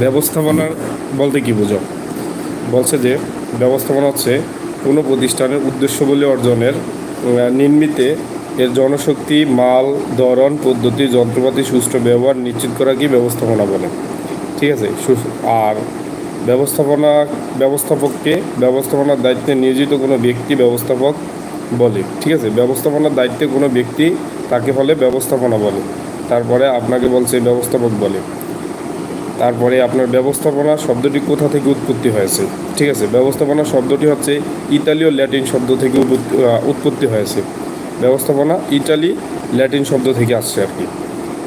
ব্যবস্থাপনা বলতে কি বোঝো? বলছে যে, ব্যবস্থাপনা হচ্ছে কোনো প্রতিষ্ঠানের উদ্দেশ্যগুলি অর্জনের নির্মিতে এর জনশক্তি, মাল, ধরন, পদ্ধতি, যন্ত্রপাতি, সুষ্ঠু ব্যবহার নিশ্চিত করা কি ব্যবস্থাপনা বলে? ঠিক আছে আর ব্যবস্থাপনা, ব্যবস্থাপককে ব্যবস্থাপনার দায়িত্বে নিয়োজিত কোনো ব্যক্তি ব্যবস্থাপক বলে। ঠিক আছে, ব্যবস্থাপনার দায়িত্বে কোনো ব্যক্তি তাকে বলে ব্যবস্থাপনা বলে। তারপরে আপনাকে বলছে ব্যবস্থাপক বলে। তারপরে আপনার ব্যবস্থাপনা শব্দটি কোথা থেকে উৎপত্তি হয়েছে? ঠিক আছে, ব্যবস্থাপনা শব্দটি হচ্ছে ইতালীয় ল্যাটিন শব্দ থেকে উৎপত্তি- হয়েছে। ব্যবস্থাপনা ইটালি ল্যাটিন শব্দ থেকে আসছে আর কি।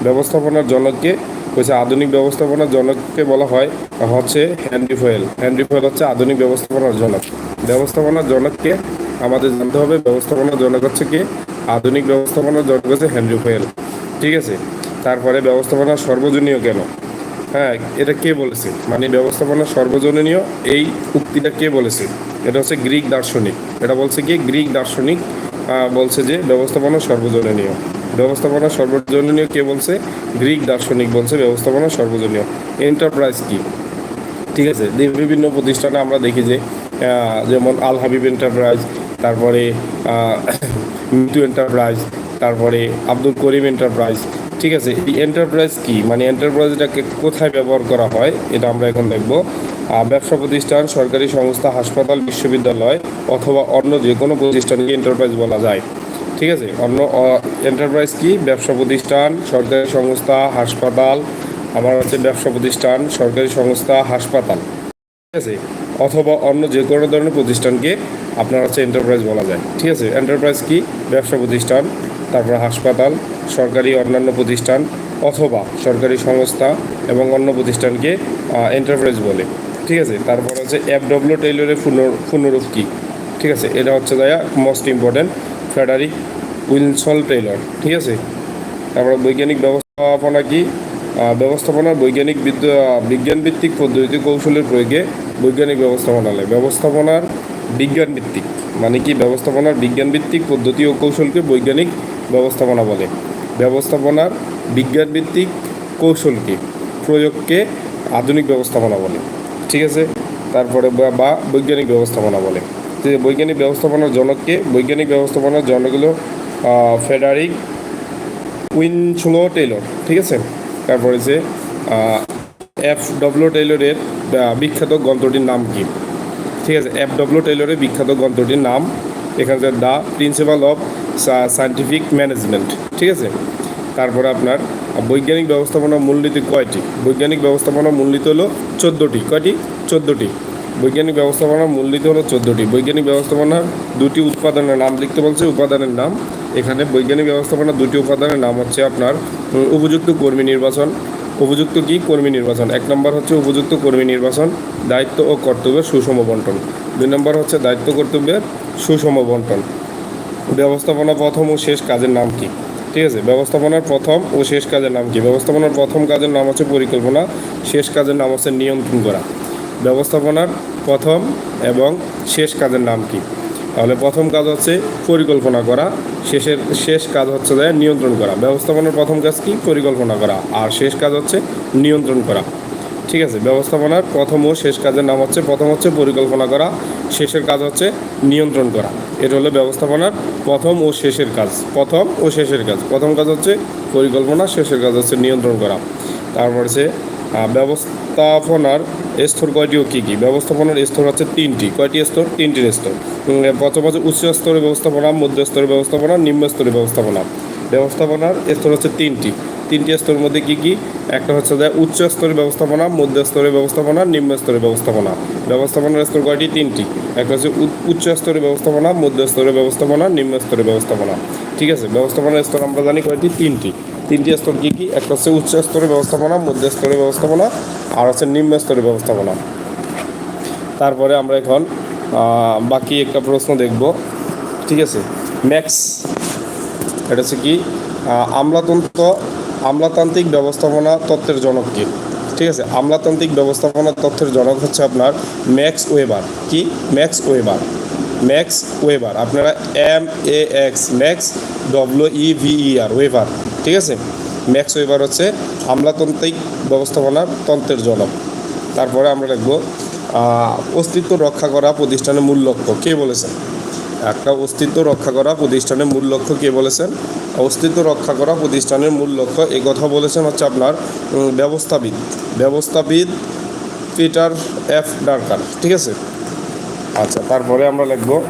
ব্যবস্থাপনার জনককে, হচ্ছে আধুনিক ব্যবস্থাপনার জনককে বলা হয়, হচ্ছে হ্যান্ডি ফয়েল। হ্যান্ডি ফয়েল হচ্ছে আধুনিক ব্যবস্থাপনার জনক। ব্যবস্থাপনার জনককে আমাদের জানতে হবে, ব্যবস্থাপনার জনক হচ্ছে কি? আধুনিক ব্যবস্থাপনার জনক হচ্ছে হ্যান্ডি ফয়েল। ঠিক আছে, তারপরে ব্যবস্থাপনা সর্বজনীয় কেন? হ্যাঁ এটা কে বলেছে? মানে ব্যবস্থাপনা সর্বজনীয় এই উক্তিটা কে বলেছে? এটা হচ্ছে গ্রিক দার্শনিক। এটা বলছে কি? গ্রিক দার্শনিক বলছে যে ব্যবস্থাপনা সর্বজনীয় ব্যবস্থাপনা সর্বজনীয় কে বলছে? গ্রিক দার্শনিক বলছে ব্যবস্থাপনা সর্বজনীয় এন্টারপ্রাইজ কি? ঠিক আছে বিভিন্ন প্রতিষ্ঠানে আমরা দেখি যে যেমন আল হাবিব এন্টারপ্রাইজ তারপরে মিতু এন্টারপ্রাইজ তারপরে আব্দুল করিম এন্টারপ্রাইজ ঠিক আছে, এই এন্টারপ্রাইজ কি? মানে এন্টারপ্রাইজটাকে কোথায় ব্যবহার করা হয়, এটা আমরা এখন দেখব। ব্যবসা প্রতিষ্ঠান, সরকারি সংস্থা, হাসপাতাল, বিশ্ববিদ্যালয় অথবা অন্য যে কোনো প্রতিষ্ঠানকে এন্টারপ্রাইজ বলা যায়। ঠিক আছে, অন্য এন্টারপ্রাইজ কি? ব্যবসা প্রতিষ্ঠান, সরকারি সংস্থা, হাসপাতাল, আমার হচ্ছে ব্যবসা প্রতিষ্ঠান, সরকারি সংস্থা, হাসপাতাল। ঠিক আছে, অথবা অন্য যে কোনো ধরনের প্রতিষ্ঠানকে আপনার হচ্ছে এন্টারপ্রাইজ বলা যায়। ঠিক আছে? এন্টারপ্রাইজ কি? ব্যবসা প্রতিষ্ঠান তারপর হাসপাতাল সরকারি অন্যান্য প্রতিষ্ঠান অথবা সরকারি সংস্থা এবং অন্য প্রতিষ্ঠানকে এন্টারপ্রাইজ বলে। ঠিক আছে? তারপর হচ্ছে এফ ডব্লিউ টেইলরের পুনর পুনরূপ কী? ঠিক আছে? এটা হচ্ছে the most important Frederick Winslow Taylor ঠিক আছে? তারপর বৈজ্ঞানিক ব্যবস্থাপনা কি? আহ, ব্যবস্থাপনার বৈজ্ঞানিক বিদ্যা বিজ্ঞান ভিত্তিক পদ্ধতি কৌশলের প্রয়োগে বৈজ্ঞানিক ব্যবস্থাপনা ব্যবস্থাপনার বিজ্ঞান ভিত্তিক মানে কি ব্যবস্থাপনার বিজ্ঞান ভিত্তিক পদ্ধতি ও কৌশলকে বৈজ্ঞানিক ব্যবস্থাপনা বলে। ব্যবস্থাপনার বিজ্ঞান ভিত্তিক কৌশলকে প্রয়োগকে আধুনিক ব্যবস্থাপনা বলে ঠিক আছে? তারপরে বা বৈজ্ঞানিক ব্যবস্থাপনা বলে। যে বৈজ্ঞানিক ব্যবস্থাপনার জনককে বৈজ্ঞানিক ব্যবস্থাপনার জনক হলো আহ, ফেডারিক উইনসলো টেইলর ঠিক আছে? তারপরে যে এফ ডব্লিউ টেইলরের বিখ্যাত গ্রন্থটির নাম কি? ঠিক আছে এফ ডব্লিউ টেলরের বিখ্যাত গ্রন্থটির নাম, এখানে যে the principle of scientific management ঠিক আছে? তারপরে আপনার বৈজ্ঞানিক ব্যবস্থাপনার মূলনীতি কয়টি? বৈজ্ঞানিক ব্যবস্থাপনার মূলনীতি হলো চোদ্দোটি। কয়টি? চোদ্দোটি। বৈজ্ঞানিক ব্যবস্থাপনার মূলনীতি হলো চোদ্দোটি। বৈজ্ঞানিক ব্যবস্থাপনার দুটি উৎপাদনের নাম লিখতে বলছে, উপাদানের নাম। এখানে বৈজ্ঞানিক ব্যবস্থাপনার দুটি উপাদানের নাম হচ্ছে আপনার উপযুক্ত কর্মী নির্বাচন উপযুক্ত কি? কর্মী নির্বাচন। এক নম্বর হচ্ছে উপযুক্ত কর্মী নির্বাচন, দায়িত্ব ও কর্তব্যের সুষম বন্টন। দুই নম্বর হচ্ছে দায়িত্ব কর্তব্যের সুষম বন্টন। ব্যবস্থাপনা প্রথম ও শেষ কাজের নাম কি? ঠিক আছে, ব্যবস্থাপনার প্রথম ও শেষ কাজের নাম কি? ব্যবস্থাপনার প্রথম কাজের নাম হচ্ছে পরিকল্পনা, শেষ কাজের নাম হচ্ছে নিয়ন্ত্রণ করা। ব্যবস্থাপনার প্রথম এবং শেষ কাজের নাম কি? তাহলে প্রথম কাজ হচ্ছে পরিকল্পনা করা। শেষের, শেষ কাজ হচ্ছে যে নিয়ন্ত্রণ করা। ব্যবস্থাপনার প্রথম কাজ কি? পরিকল্পনা করা। আর শেষ কাজ হচ্ছে নিয়ন্ত্রণ করা। ঠিক আছে? ব্যবস্থাপনার প্রথম ও শেষ কাজের নাম হচ্ছে, প্রথম হচ্ছে পরিকল্পনা করা। শেষের কাজ হচ্ছে নিয়ন্ত্রণ করা। এটা হলো ব্যবস্থাপনার প্রথম ও শেষের কাজ। প্রথম ও শেষের কাজ। প্রথম কাজ হচ্ছে পরিকল্পনা, শেষের কাজ হচ্ছে নিয়ন্ত্রণ করা। তারপর হচ্ছে ব্যবস্থাপনার স্তর কয়টি ও কী কী? ব্যবস্থাপনার স্তর হচ্ছে তিনটি। কয়টি স্তর? তিনটি স্তর। প্রথম হচ্ছে উচ্চ স্তরের ব্যবস্থাপনা, মধ্য স্তরের ব্যবস্থাপনা, নিম্ন স্তরের ব্যবস্থাপনা। ব্যবস্থাপনার স্তর হচ্ছে তিনটি। তিনটি স্তরের মধ্যে কী কী? একটা হচ্ছে যে উচ্চ স্তরের ব্যবস্থাপনা, মধ্য স্তরের ব্যবস্থাপনা, নিম্ন স্তরের ব্যবস্থাপনা। ব্যবস্থাপনার স্তর কয়টি? তিনটি। একটা হচ্ছে উচ্চ স্তরের ব্যবস্থাপনা, মধ্য স্তরের ব্যবস্থাপনা, নিম্ন স্তরের ব্যবস্থাপনা। ঠিক আছে? ব্যবস্থাপনার স্তর আমরা জানি কয়টি? তিনটি। তিনটি স্তর কী কী? একটা হচ্ছে উচ্চ স্তরের ব্যবস্থাপনা, মধ্য স্তরের ব্যবস্থাপনা, আর হচ্ছে নিম্ন স্তরের ব্যবস্থাপনা। তারপরে আমরা এখন বাকি একটা প্রশ্ন দেখব। ঠিক আছে? ম্যাক্স এটা হচ্ছে কি? আমলাতন্ত্র, আমলাতান্ত্রিক ব্যবস্থাপনা তত্ত্বের জনক কি? ঠিক আছে? আমলাতান্ত্রিক ব্যবস্থাপনা তথ্যের জনক হচ্ছে আপনার ম্যাক্স ওয়েবার কি? ম্যাক্স ওয়েবার ম্যাক্স ওয়েবার আপনারা M A X Max W E B R Weber ঠিক আছে? ম্যাক্স ওয়েবার হচ্ছে আমলাতান্ত্রিক ব্যবস্থাপনার তন্ত্রের জনক। তারপরে আমরা আহ, অস্তিত্ব রক্ষা করা প্রতিষ্ঠানের মূল লক্ষ্য। কে বলেছেন? একটা অস্তিত্ব রক্ষা করা প্রতিষ্ঠানের মূল লক্ষ্য কে বলেছেন? অস্তিত্ব রক্ষা করা প্রতিষ্ঠানের মূল লক্ষ্য এই কথা বলেছেন হচ্ছে আপনার ব্যবস্থাবিদ। ব্যবস্থাবিদ পিটার এফ ডার্কার ঠিক আছে? আচ্ছা তারপরে আমরা লিখব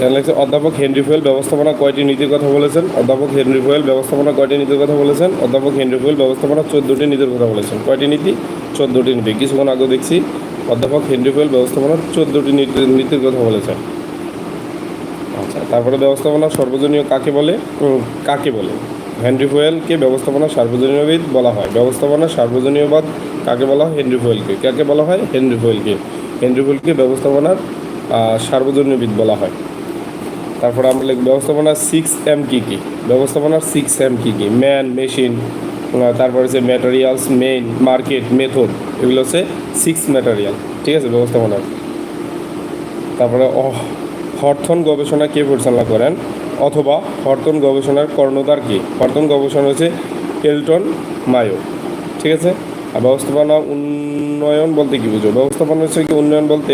এখানে অধ্যাপক হেনরি ফুয়েল ব্যবস্থাপনা কয়টি নীতির কথা বলেছেন? অধ্যাপক হেনরি ফুয়েল ব্যবস্থাপনা কয়টি নীতির কথা বলেছেন? অধ্যাপক হেনরি ফুয়েল ব্যবস্থাপনা চোদ্দোটি নীতির কথা বলেছেন। কয়টি নীতি? চোদ্দোটি নীতি। কিছুক্ষণ আগে দেখছি অধ্যাপক হেনরি ফুয়েল ব্যবস্থাপনা চোদ্দোটি নীতি- নীতির কথা বলেছেন। আচ্ছা তারপরে ব্যবস্থাপনা সর্বজনীয় কাকে বলে? কাকে বলে? হেনরি ফুয়েলকে ব্যবস্থাপনা সার্বজনীয়বিদ বলা হয়। ব্যবস্থাপনা সার্বজনীয়বাদ কাকে বলা হয়? হেনরি ফুয়েলকে। কাকে বলা হয়? হেনরি ফুয়েলকে। হেনরি ফুয়েলকে ব্যবস্থাপনার সার্বজনীয়বিদ বলা হয়। তারপরে আমরা লিখব ব্যবস্থাপনার সিক্স এম কী কী? ব্যবস্থাপনার সিক্স এম কী কী? ম্যান মেশিন তারপরে হচ্ছে ম্যাটেরিয়ালস মেইন মার্কেট মেথড এগুলো হচ্ছে সিক্স ম্যাটেরিয়াল ঠিক আছে ব্যবস্থাপনার তারপরে হর্থন গবেষণা কে পরিচালনা করেন? অথবা হর্থন গবেষণার কর্ণধার কে? হর্থন গবেষণা হচ্ছে এলটন মায়ো ঠিক আছে? ব্যবস্থাপনা উন্নয়ন বলতে কি বুঝো? ব্যবস্থাপনা হচ্ছে কি উন্নয়ন বলতে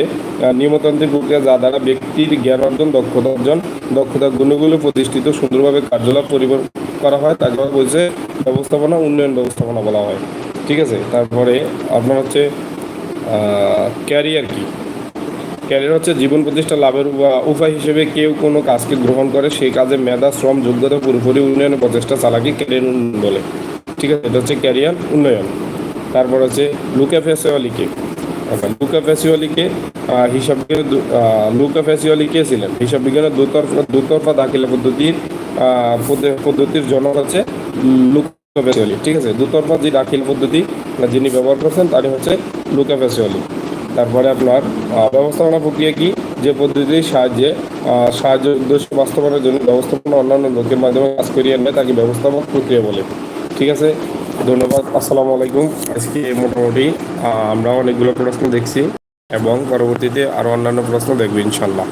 নিয়মতান্ত্রিক প্রক্রিয়া যা দ্বারা ব্যক্তির জ্ঞান অর্জন, দক্ষতা অর্জন দক্ষতার গুণগুলো প্রতিষ্ঠিত, সুন্দরভাবে কার্যকলাপ পরিবর্তন করা হয় তাকে বলছে ব্যবস্থাপনা উন্নয়ন ব্যবস্থাপনা বলা হয়। ঠিক আছে? তারপরে আপনার হচ্ছে ক্যারিয়ার কি? ক্যারিয়ার হচ্ছে জীবন প্রতিষ্ঠা লাভের উপায় হিসেবে কেউ কোনো কাজকে গ্রহণ করে, সেই কাজে মেধা, শ্রম, যোগ্যতা, পুরোপুরি উন্নয়নের প্রচেষ্টা চালাকি ক্যারিয়ার উন্নয়ন বলে। ঠিক আছে? এটা হচ্ছে ক্যারিয়ার উন্নয়ন। তারপর হচ্ছে লুকা ফেসিওয়ালিকে আচ্ছা লুকা ফেসিওয়ালিকে আহ, হিসাব বিজ্ঞানের লুকা ফেসিওয়ালি কে ছিলেন? হিসাব বিজ্ঞানের দুতরফা দুতরফা দাখিলা পদ্ধতির পদ্ধতির জনক হচ্ছে লুকা ফেসিওয়ালি ঠিক আছে? দুতরফা যে দাখিল পদ্ধতি যিনি ব্যবহার করছেন তারই হচ্ছে লুকা ফেসিওয়ালি তারপরে আপনার ব্যবস্থাপনা প্রক্রিয়া কি? যে পদ্ধতির সাহায্যে সাহায্য উদ্দেশ্য বাস্তবায়নের জন্য ব্যবস্থাপনা অন্যান্য লোকের মাধ্যমে কাজ করিয়ে আনবে তাকে ব্যবস্থাপক প্রক্রিয়া বলে। ঠিক আছে? ধন্যবাদ, আসসালামু আলাইকুম। আজকে মোটামুটি আমরা অনেকগুলো প্রশ্ন দেখছি এবং পরবর্তীতে আরও অন্যান্য প্রশ্ন দেখব ইনশাল্লাহ।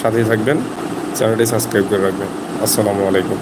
সাথেই থাকবেন, চ্যানেলটি সাবস্ক্রাইব করে রাখবেন। আসসালামু আলাইকুম।